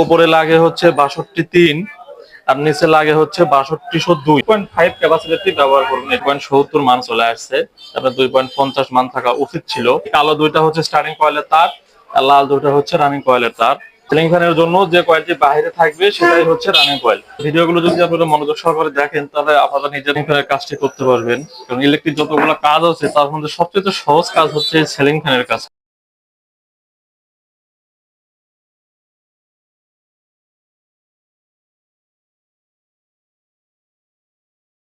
ওপরে লাগে হচ্ছে বাষট্টি তিন আর নিচে লাগে হচ্ছে বাষট্টিশো দুই। পয়েন্ট ফাইভ ক্যাপাসিটি ব্যবহার করুন। এইট পয়েন্ট সত্তর মান চলে আসছে। তারপরে দুই পয়েন্ট পঞ্চাশ মান থাকা উচিত ছিল। কালো দুইটা হচ্ছে স্টার্টিং কয়েলের তার আর লাল দুইটা হচ্ছে রানিং কয়েলের তার। সিলিং ফ্যানের জন্য যে কয়েলটি বাইরে থাকবে সেটাই হচ্ছে রানিং কয়েল ভিডিওগুলো যদি আপনারা মনোযোগ সহকারে দেখেন তাহলে আপনারা নিজের ফ্যানের কাজটি করতে পারবেন। কারণ ইলেকট্রিক যতগুলো কাজ আছে তার মধ্যে সবচেয়ে সহজ কাজ হচ্ছে সিলিং ফ্যানের কাজ।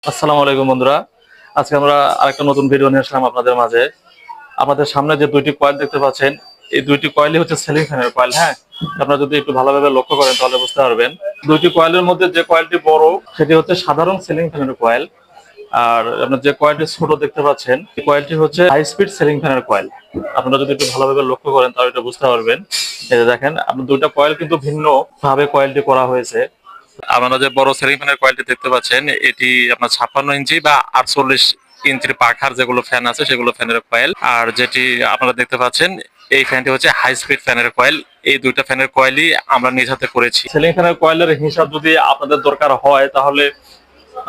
আসসালামু আলাইকুম বন্ধুরা। আজকে আমরা আরেকটা নতুন ভিডিও নিয়ে আসলাম আপনাদের মাঝে। আমাদের সামনে যে দুইটি কয়েল দেখতে পাচ্ছেন, এই দুইটি কয়েলই হচ্ছে সিলিং ফ্যানের কয়েল হ্যাঁ? আপনারা যদি একটু ভালোভাবে লক্ষ্য করেন তাহলে বুঝতে পারবেন। দুইটি কয়েলের মধ্যে যে কয়েলটি বড়, সেটি হচ্ছে সাধারণ সিলিং ফ্যানের কয়েল আর আপনার যে কয়েলটি ছোট দেখতে পাচ্ছেন, এই কয়েলটি হচ্ছে হাই স্পিড সিলিং ফ্যানের কয়েল আপনারা যদি একটু ভালোভাবে লক্ষ্য করেন তাহলে এটা বুঝতে পারবেন। এই যে দেখেন, আপনার দুইটা কয়েল কিন্তু ভিন্ন ভাবে কয়েলটি করা হয়েছে। আপনারা যে বড় সিলিং ফ্যানের কোয়ালিটি দেখতে পাচ্ছেন, এটি আপনার ছাপ্পান্ন ইঞ্চি বা আটচল্লিশ ইঞ্চির পাখার যেগুলো ফ্যান আছে, সেগুলো ফ্যানের কয়েল আর যেটি আপনারা দেখতে পাচ্ছেন, এই ফ্যানটি হচ্ছে হাই স্পিড ফ্যানের কয়েল এই দুইটা ফ্যানের কয়েলই আমরা নিজ হাতে করেছি। সিলিং ফ্যানের কয়েলের হিসাব যদি আপনাদের দরকার হয়, তাহলে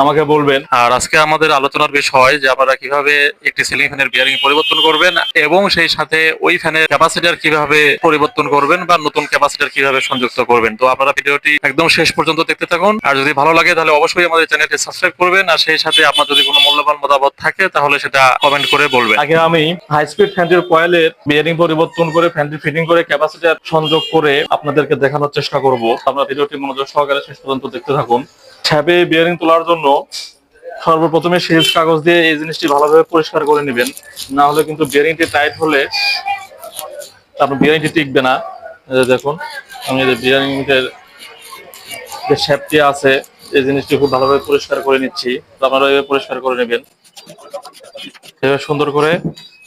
আমাকে বলবেন। আর আজকে আমাদের আলোচনার বিষয় যে আপনারা কীভাবে একটি সিলিং ফ্যানের বিয়ারিং পরিবর্তন করবেন এবং সেই সাথে ওই ফ্যানের ক্যাপাসিটার কীভাবে পরিবর্তন করবেন বা নতুন ক্যাপাসিটার কীভাবে সংযুক্ত করবেন। তো আপনারা ভিডিওটি একদম শেষ পর্যন্ত দেখতে থাকুন। আর যদি ভালো লাগে তাহলে অবশ্যই আমাদের চ্যানেলটি সাবস্ক্রাইব করবেন। আর সেই সাথে আপনার যদি কোনো মূল্যবান মতামত থাকে তাহলে সেটা কমেন্ট করে বলবেন। আগে আমি হাই স্পিড ফ্যানটির কয়েলের বিয়ারিং পরিবর্তন করে ফ্যানটি ফিটিং করে ক্যাপাসিটার সংযোগ করে আপনাদেরকে দেখানোর চেষ্টা করব। আপনারা ভিডিওটি মনোযোগ সহকারে শেষ পর্যন্ত দেখতে থাকুন। ছ্যাপে বিয়ারিং তোলার জন্য সর্বপ্রথমে সিরিজ কাগজ দিয়ে এই জিনিসটি ভালোভাবে পরিষ্কার করে নেবেন। না হলে কিন্তু বিয়ারিংটি টাইট হলে আপনার বিয়ারিংটি টিকবে না। দেখুন, আমি যে বিয়ারিং এর যে শ্যাপটি আছে, এই জিনিসটি খুব ভালোভাবে পরিষ্কার করে নিচ্ছি। আপনারা এভাবে পরিষ্কার করে নেবেন। এভাবে সুন্দর করে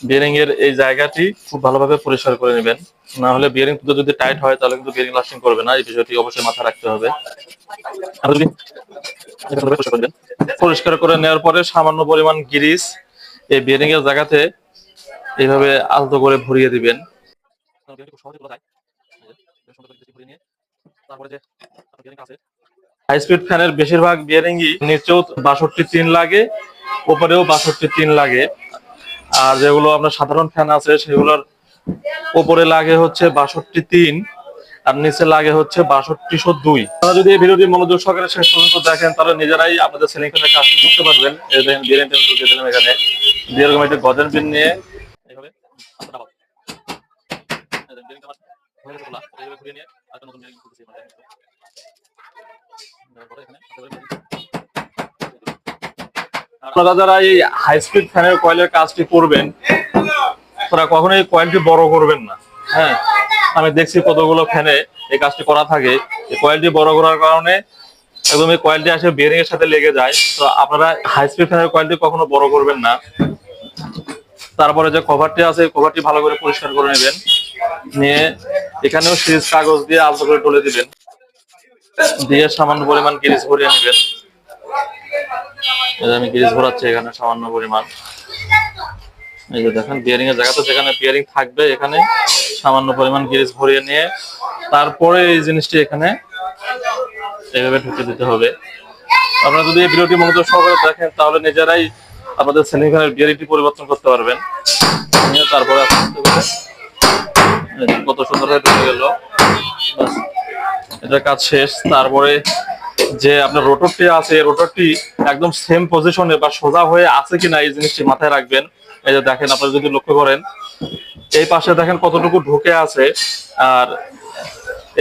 বিয়ারিং এর এই জায়গাটি খুব ভালোভাবে পরিষ্কার করে নেবেন। না হলে বিয়ারিং যদি টাইট হয়, তাহলে কিন্তু বিয়ারিং লাস্টিং করবে না। এই বিষয়টি অবশ্যই মাথায় রাখতে হবে। পরিষ্কার করে নেওয়ার পরে সামান্য পরিমাণ গিরিস এই বিয়ারিং এর জায়গাতে এইভাবে আলতো করে ভরিয়ে দিবেন। হাই স্পিড ফ্যানের বেশিরভাগ বিয়ারিংই নিচেও বাষট্টি তিন লাগে, ওপরেও বাষট্টি তিন লাগে। আর যেগুলো আপনার সাধারণ ফ্যান আছে, সেগুলোর উপরে লাগে হচ্ছে বাষট্টি তিন, আর নিচে লাগে হচ্ছে বাষট্টি বাষট্টিশো দুই। আপনারা যদি এই ভিডিওটি মনোযোগ সহকারে শেষ পর্যন্ত দেখেন, তাহলে নিজেরাই আপনাদের সিলিং ফ্যানের কাজ করতে পারবেন। এখানে। এরকম গজের পিন নিয়ে এইভাবে নিয়ে আরেকটা নতুন এখানে। আপনারা যারা এই হাই স্পিড ফ্যানের কয়েলের কাজটি করবেন তারা এই কয়েলটি বড় করবেন না। হ্যাঁ আমি দেখছি কতগুলো ফ্যানে এই কাজটি করা থাকে। এই কয়েলটি বড় করার কারণে একদম এই কয়েলটি আসে বেরিং এর সাথে লেগে যায়। তো আপনারা হাই স্পিড ফ্যানের কয়েলটি কখনো বড় করবেন না। তারপরে যে কভারটি আছে কভারটি ভালো করে পরিষ্কার করে নেবেন। নিয়ে এখানেও সিরিজ কাগজ দিয়ে আলতো করে তুলে দিবেন। দিয়ে সামান্য পরিমাণ গিরিজ ভরিয়ে নেবেন। আমি গিরিজ ভরাচ্ছি এখানে, সামান্য পরিমাণ। এই যে দেখেন বিয়ারিং এর জায়গাতে যেখানে বিয়ারিং থাকবে, এখানে সামান্য পরিমাণ গিরিজ ভরিয়ে নিয়ে তারপরে এই জিনিসটি এখানে এইভাবে ঢুকে দিতে হবে। আপনারা যদি এই ভিডিওটি মনোযোগ সহকারে দেখেন, তাহলে নিজেরাই আপনাদের সিলিং ফ্যানের বিয়ারিংটি পরিবর্তন করতে পারবেন। তারপরে আস্তে আস্তে কত সুন্দর হয়ে ঢুকে গেল। এটার কাজ শেষ। তারপরে যে আপনার রোটরটি আছে রোটরটি একদম সেম পজিশনে বা সোজা হয়ে আছে কিনা এই জিনিসটি মাথায় রাখবেন। এই যে দেখেন, আপনারা যদি লক্ষ্য করেন, এই পাশে দেখেন কতটুকু ঢুকে আছে, আর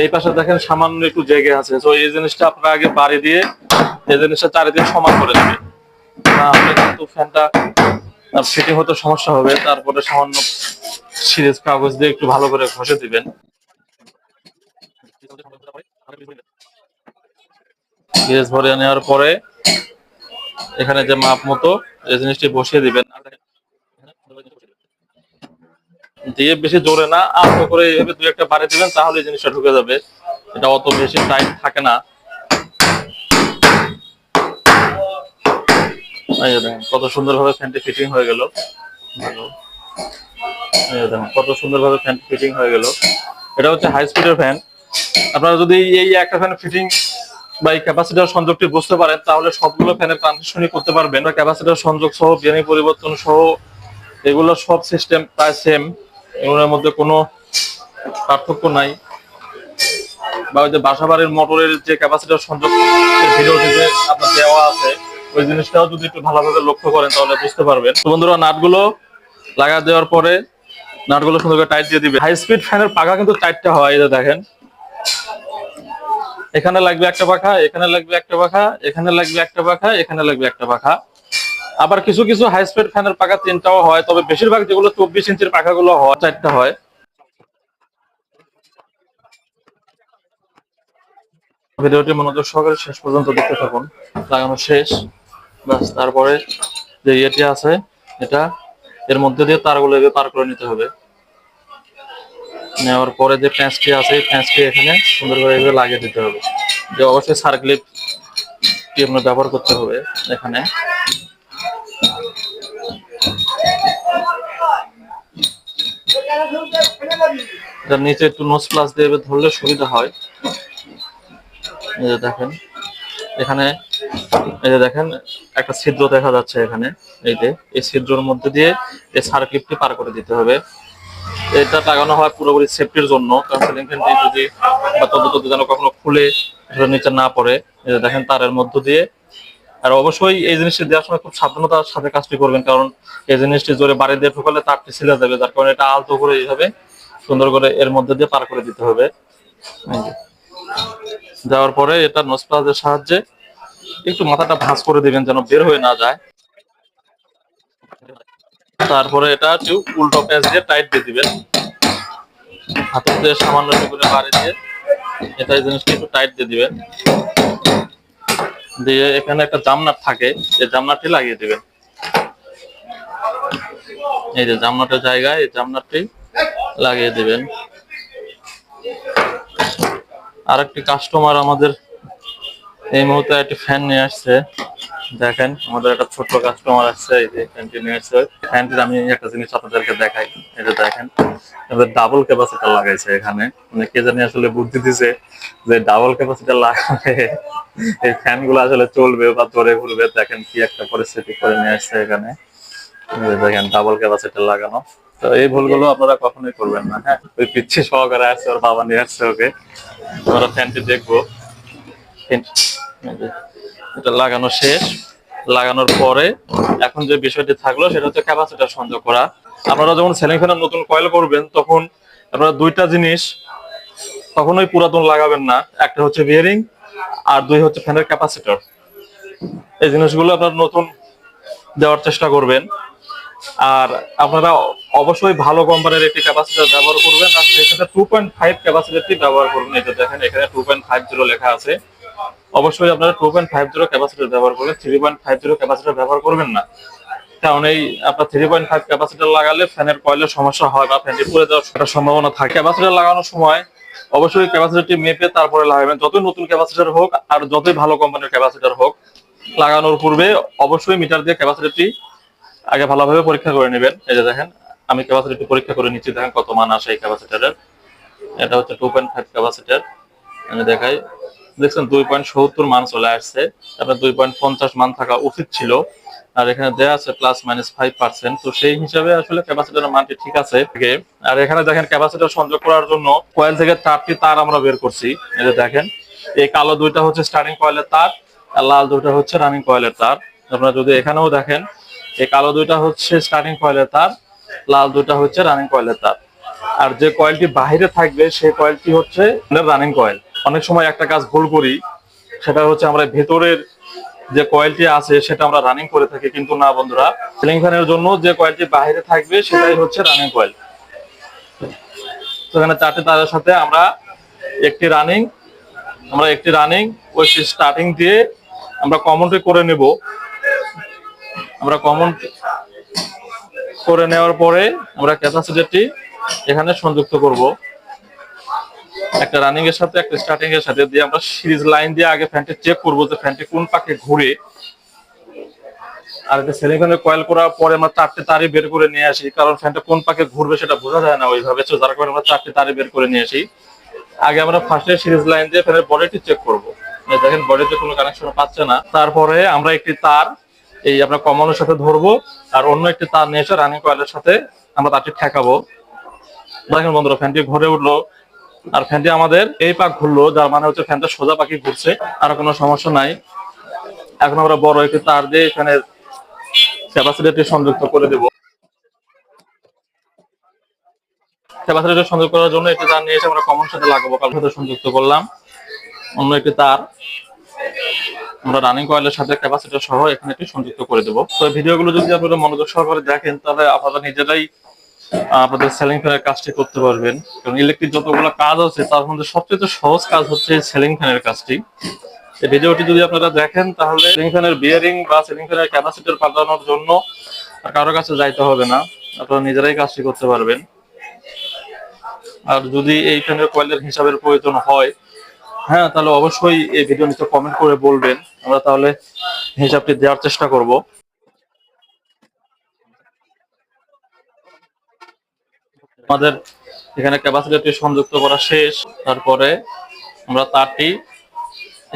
এই পাশে দেখেন সামান্য একটু জেগে আছে। তো এই জিনিসটা আপনারা আগে বাড়ি দিয়ে, এই জিনিসটা চারিদিকে সমান করে নেবেন। না হলে কিন্তু ফ্যানটা ফিটিং হতে সমস্যা হবে। তারপরে সামান্য সিরিজ কাগজ দিয়ে একটু ভালো করে ঘষে দিবেন। গ্যাস ভরে নেওয়ার পরে এখানে যে মাপ মতো এই জিনিসটি বসিয়ে দিবেন। দিয়ে বেশি জোরে না, আস্তে করে এইভাবে দুই একটা বাড়ি দিবেন তাহলে জিনিসটা ঢুকে যাবে। এটা অত বেশি টাইট থাকে না। কত সুন্দরভাবে ফ্যানটি ফিটিং হয়ে গেল। কত সুন্দরভাবে ফ্যান ফিটিং হয়ে গেল। এটা হচ্ছে হাই স্পিডের ফ্যান। আপনারা যদি এই একটা ফ্যান ফিটিং বা এই ক্যাপাসিটার সংযোগটি বুঝতে পারেন, তাহলে সবগুলো ফ্যানের ট্রানজিশনই করতে পারবেন। বা ক্যাপাসিটার সংযোগ সহ বিয়ারিং পরিবর্তন সহ, এগুলো সব সিস্টেম প্রায় সেম এগুলোর মধ্যে কোনো পার্থক্য নাই। বা ওই যে বাসাবাড়ির মোটরের যে ক্যাপাসিটার সংযোগ ভিডিওটি যে আপনার দেওয়া আছে, ওই জিনিসটাও যদি একটু ভালোভাবে লক্ষ্য করেন, তাহলে বুঝতে পারবেন। তো বন্ধুরা, নাটগুলো লাগা দেওয়ার পরে নাটগুলো সুন্দর টাইট দিয়ে দিবে। হাই স্পিড ফ্যানের পাখা কিন্তু টাইটটা হয় যে দেখেন। এখানে লাগবে একটা পাখা, এখানে লাগবে একটা পাখা, এখানে লাগবে একটা পাখা, এখানে লাগবে একটা পাখা। আবার কিছু কিছু হাই স্পিড ফ্যানের পাখা তিনটাও হয়, তবে বেশিরভাগ যেগুলো চব্বিশ ইঞ্চির পাখাগুলো হয়, চারটা হয়। ভিডিওটি মনোযোগ সহকারে শেষ পর্যন্ত দেখতে থাকুন। লাগানো শেষ। বাস তারপরে যে ইয়েটি আছে, এটা, এর মধ্যে দিয়ে তারগুলো পার করে নিতে হবে। নেওয়ার পরে যে প্যাঁচটি আছে প্যাঁচটি এখানে সুন্দর এভাবে লাগিয়ে দিতে হবে। যে অবশ্যই সার্কলিপ টি আপনার ব্যবহার করতে হবে এখানে। নিচে একটু নোজ প্লাস দিয়ে ধরলে সুবিধা হয়। এই যে দেখেন, এখানে, এই যে দেখেন, একটা ছিদ্র দেখা যাচ্ছে এখানে। এই যে, এই ছিদ্রের মধ্যে দিয়ে এই সার্কিটটি পার করে দিতে হবে। এটা লাগানো হয় পুরোপুরি সেফটির জন্য। কারণ সিলিং ফ্যানটি যদি বা যেন কখনো খুলে নিচে না পড়ে দেখেন তারের মধ্য দিয়ে। আর অবশ্যই এই জিনিসটি দেওয়ার সময় খুব সাবধানতার সাথে কাজটি করবেন, কারণ এই জিনিসটি জোরে বাড়ি দিয়ে ঢুকালে তারটি ছিলে যাবে, যার কারণে এটা আলতো করে এইভাবে সুন্দর করে এর মধ্যে দিয়ে পার করে দিতে হবে। দেওয়ার পরে এটা নোজ সাহায্যে একটু মাথাটা ভাঁজ করে দিবেন যেন বের হয়ে না যায়। তারপরে এটা একটু উল্টো প্যাচ দিয়ে টাইট দিয়ে দিবেন। হাতের দিয়ে সামান্য করে বাড়ি দিয়ে এটা এই জিনিসটা একটু টাইট দিয়ে দিবেন। দিয়ে এখানে একটা জামনাট থাকে, এই জামনাটটি লাগিয়ে দিবেন। এই যে জামনাটের জায়গায় এই জামনাটটি লাগিয়ে দিবেন। আরেকটি কাস্টমার আমাদের এই মুহূর্তে একটি ফ্যান নিয়ে আসছে। দেখেন, আমাদের একটা ছোট্ট কাস্টমার আসছে এই যে আসছে ফ্যানটির আমি একটা জিনিস আপনাদেরকে দেখাই এটা দেখেন, আমাদের ডাবল ক্যাপাসিটার লাগাইছে এখানে। মানে কে জানি আসলে বুদ্ধি দিছে যে ডাবল ক্যাপাসিটার লাগালে এই ফ্যানগুলো আসলে চলবে বা ধরে ঘুরবে। দেখেন কি একটা পরিস্থিতি করে নিয়ে আসছে এখানে। দেখেন ডাবল ক্যাপাসিটার লাগানো। তো এই ভুলগুলো আপনারা কখনোই করবেন না হ্যাঁ? ওই পিচ্ছি সহকারে আসছে, ওর বাবা নিয়ে আসছে ওকে। আমরা ফ্যানটি দেখব। এটা লাগানো শেষ। লাগানোর পরে এখন যে বিষয়টি থাকল, সেটা হচ্ছে ক্যাপাসিটার সংযোগ করা। আপনারা যখন সেলিং ফ্যানের নতুন কয়েল করবেন, তখন আপনারা দুইটা জিনিস কখনোই পুরাতন লাগাবেন না। একটা হচ্ছে বিয়ারিং আর দুই হচ্ছে ফ্যানের ক্যাপাসিটর এই জিনিসগুলো আপনারা নতুন দেওয়ার চেষ্টা করবেন। আর আপনারা অবশ্যই ভালো কোম্পানির একটি ক্যাপাসিটার ব্যবহার করবেন। আর সেক্ষেত্রে টু পয়েন্ট ফাইভ ক্যাপাসিটারটি ব্যবহার করবেন। এটা দেখেন, এখানে টু পয়েন্ট ফাইভ জিরো লেখা আছে। অবশ্যই আপনারা two point five zero capacitor ব্যবহার করবেন three point five zero capacitor ব্যবহার করবেন না। কারণ এই আপনার থ্রি পয়েন্ট ফাইভ ক্যাপাসিটার লাগালে ফ্যানের কয়েলের সমস্যা হয় বা ফ্যানটি পুড়ে যাওয়ার একটা সম্ভাবনা থাকে। ক্যাপাসিটার লাগানোর সময় অবশ্যই ক্যাপাসিটারটি মেপে তারপরে লাগাবেন। যতই নতুন ক্যাপাসিটার হোক আর যতই ভালো কোম্পানির ক্যাপাসিটার হোক, লাগানোর পূর্বে অবশ্যই মিটার দিয়ে ক্যাপাসিটারটি আগে ভালোভাবে পরীক্ষা করে নেবেন। এই যে দেখেন, আমি ক্যাপাসিটি পরীক্ষা করে নিচ্ছি। দেখেন কত মান আসে এই ক্যাপাসিটারের এটা হচ্ছে টু পয়েন্ট ফাইভ ক্যাপাসিটার আমি দেখাই। দেখছেন দুই পয়েন্ট সত্তর মান চলে আসছে। আপনার দুই পয়েন্ট পঞ্চাশ মান থাকা উচিত ছিল। আর এখানে দেয়া আছে প্লাস মাইনাস ফাইভ পার্সেন্ট তো সেই হিসাবে আসলে ক্যাপাসিটার মানটি ঠিক আছে। আর এখানে দেখেন ক্যাপাসিটার সংযোগ করার জন্য কয়েল থেকে তারটি তার আমরা বের করছি। এই যে দেখেন, এই কালো দুইটা হচ্ছে স্টার্টিং কয়েলের তার, আর লাল দুইটা হচ্ছে রানিং কয়েলের তার। আপনারা যদি এখানেও দেখেন, এই কালো দুইটা হচ্ছে স্টার্টিং কয়েলের তার, লাল দুইটা হচ্ছে রানিং কয়েলের তার। আর যে কয়েলটি বাইরে থাকবে, সেই কয়েলটি হচ্ছে রানিং কয়েল অনেক সময় একটা কাজ ভুল করি, সেটা হচ্ছে আমরা ভেতরের যে কয়েলটি আছে, সেটা আমরা রানিং করে থাকি। কিন্তু না বন্ধুরা সিলিং ফ্যানের জন্য যে কয়েলটি বাইরে থাকবে, সেটাই হচ্ছে রানিং কয়েল সেখানে চারটে তারের সাথে আমরা একটি রানিং আমরা একটি রানিং ওই স্টার্টিং দিয়ে আমরা কমনটি করে নেব। আমরা কমন করে নেওয়ার পরে আমরা ক্যাপাসিটারটি এখানে সংযুক্ত করব। একটা রানিং এর সাথে, একটা স্টার্টিং এর সাথে দিয়ে আমরা সিরিজ লাইন দিয়ে আগে ফ্যানটি চেক করব যে ফ্যানটি কোন পাকে ঘুরে। আর এটা সেলিং কয়েল করার পরে আমরা চারটে তারই বের করে নিয়ে আসি, কারণ ফ্যানটা কোন পাকে ঘুরবে সেটা বোঝা যায় না ওইভাবে। তো যার কারণে আমরা চারটে তারই বের করে নিয়ে আসি। আগে আমরা ফার্স্টে সিরিজ লাইন দিয়ে ফ্যানের বডিটি চেক করব। দেখেন বডিতে কোনো কানেকশন পাচ্ছে না। তারপরে আমরা একটি তার, এই আপনার কমনের সাথে ধরবো, আর অন্য একটি তার নিয়ে এসে রানিং কয়েলের সাথে আমরা তারটি ঠেকাবো। দেখেন বন্ধুরা ফ্যানটি ঘুরে উঠল। আর ফ্যানটি আমাদের এই পাক ঘুরলো যার মানে হচ্ছে ফ্যানটা সোজা পাখি ঘুরছে, আর কোনো সমস্যা নাই। এখন আমরা বড় একটি তার দিয়ে ফ্যানের ক্যাপাসিটিটি সংযুক্ত করে দেব। ক্যাপাসিটি সংযোগ করার জন্য একটি তার নিয়ে এসে আমরা কমন সাথে লাগাবো কাল সাথে সংযুক্ত করলাম। অন্য একটি তার আমরা রানিং কয়েলের সাথে ক্যাপাসিটার সহ এখানে একটি সংযুক্ত করে দেবো। তো ভিডিওগুলো যদি আপনারা মনোযোগ সহকারে দেখেন, তাহলে আপনারা নিজেরাই আপনাদের সেলিং ফ্যানের কাজটি করতে পারবেন। কারণ ইলেকট্রিক যতগুলো কাজ আছে, তার মধ্যে সবচেয়ে সহজ কাজ হচ্ছে সেলিং ফ্যানের কাজটি। এই ভিডিওটি যদি আপনারা দেখেন, তাহলে সেলিং ফ্যানের বিয়ারিং বা সেলিং ফ্যানের ক্যাপাসিটার পাল্টানোর জন্য কারও কাছে যাইতে হবে না। আপনারা নিজেরাই কাজটি করতে পারবেন। আর যদি এই ফ্যানের কয়েলের হিসাবের প্রয়োজন হয় হ্যাঁ তাহলে অবশ্যই এই ভিডিও নিচে কমেন্ট করে বলবেন। আমরা তাহলে হিসাবটি দেওয়ার চেষ্টা করব। আমাদের এখানে ক্যাপাসিটারটি সংযুক্ত করা শেষ। তারপরে আমরা তারটি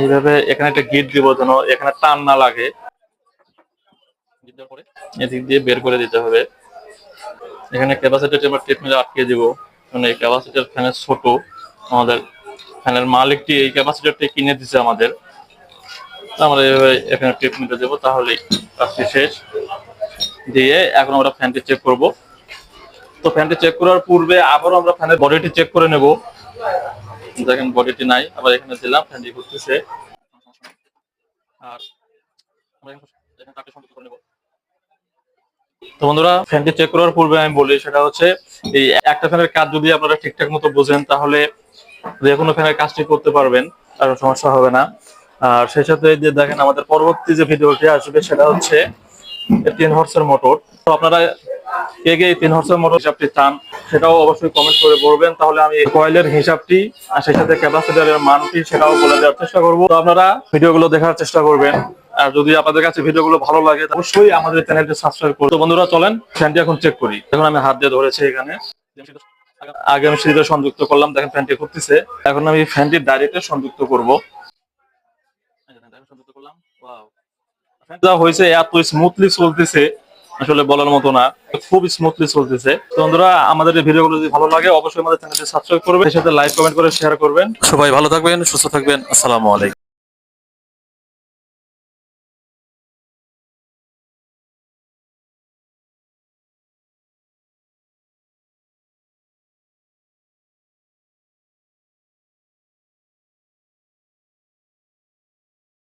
এইভাবে এখানে একটা গিট দিব যেন এখানে টান না লাগে। এদিক দিয়ে বের করে দিতে হবে। এখানে ক্যাপাসিটারটি আমরা টেপ মেরে আটকে দিব। কারণ এই ক্যাপাসিটার ফ্যানের ছোট আমাদের ফ্যানের মালিকটি এই ক্যাপাসিটারটি কিনে দিছে আমাদের। আমরা এইভাবে এখানে টেপ মেরে দেবো, তাহলেই কাজটি শেষ। দিয়ে এখন আমরা ফ্যানটি চেক করব। তো ফ্যানটি চেক করার পূর্বে আবারও আমরা ফ্যানের বডিটি চেক করে নেব। দেখেন বডিটি নাই, আবার এখানে দিলাম ফ্যানটি ঘুরতেছে। আর তো বন্ধুরা ফ্যানটি চেক করার পূর্বে আমি বলি, সেটা হচ্ছে এই একটা ফ্যানের কাজ যদি আপনারা ঠিকঠাক মতো বোঝেন, তাহলে যে কোনো ফ্যানের কাজটি করতে পারবেন, আর সমস্যা হবে না। আর সেই সাথে যে দেখেন, আমাদের পরবর্তী যে ভিডিওটি আসবে, সেটা হচ্ছে তিন হর্সের মোটর তো আপনারা কে কে তিন হর্সের মোটর হিসাবটি চান সেটাও অবশ্যই কমেন্ট করে বলবেন। তাহলে আমি কয়েলের হিসাবটি আর সেই সাথে ক্যাপাসিটারের মানটি সেটাও বলে দেওয়ার চেষ্টা করব। তো আপনারা ভিডিওগুলো দেখার চেষ্টা করবেন। আর যদি আপনাদের কাছে ভিডিওগুলো ভালো লাগে অবশ্যই আমাদের চ্যানেলটি সাবস্ক্রাইব করুন। বন্ধুরা, চলেন ফ্যানটি এখন চেক করি। এখন আমি হাত দিয়ে ধরেছি এখানে। আগে আমি সিরিজে সংযুক্ত করলাম, দেখেন ফ্যানটি ঘুরতেছে। এখন আমি ফ্যানটি ডাইরেক্টে সংযুক্ত করব। করলাম। হয়েছে, এত স্মুথলি চলতেছে। আসলে বলার মতো না। খুব স্মুথলি চলতেছে। বন্ধুরা, আমাদের ভিডিওগুলো যদি ভালো লাগে, অবশ্যই আমাদের চ্যানেলটি সাবস্ক্রাইব করবেন, সাথে লাইক কমেন্ট করে শেয়ার করবেন। সবাই ভালো থাকবেন, সুস্থ থাকবেন। আসসালামু আলাইকুম।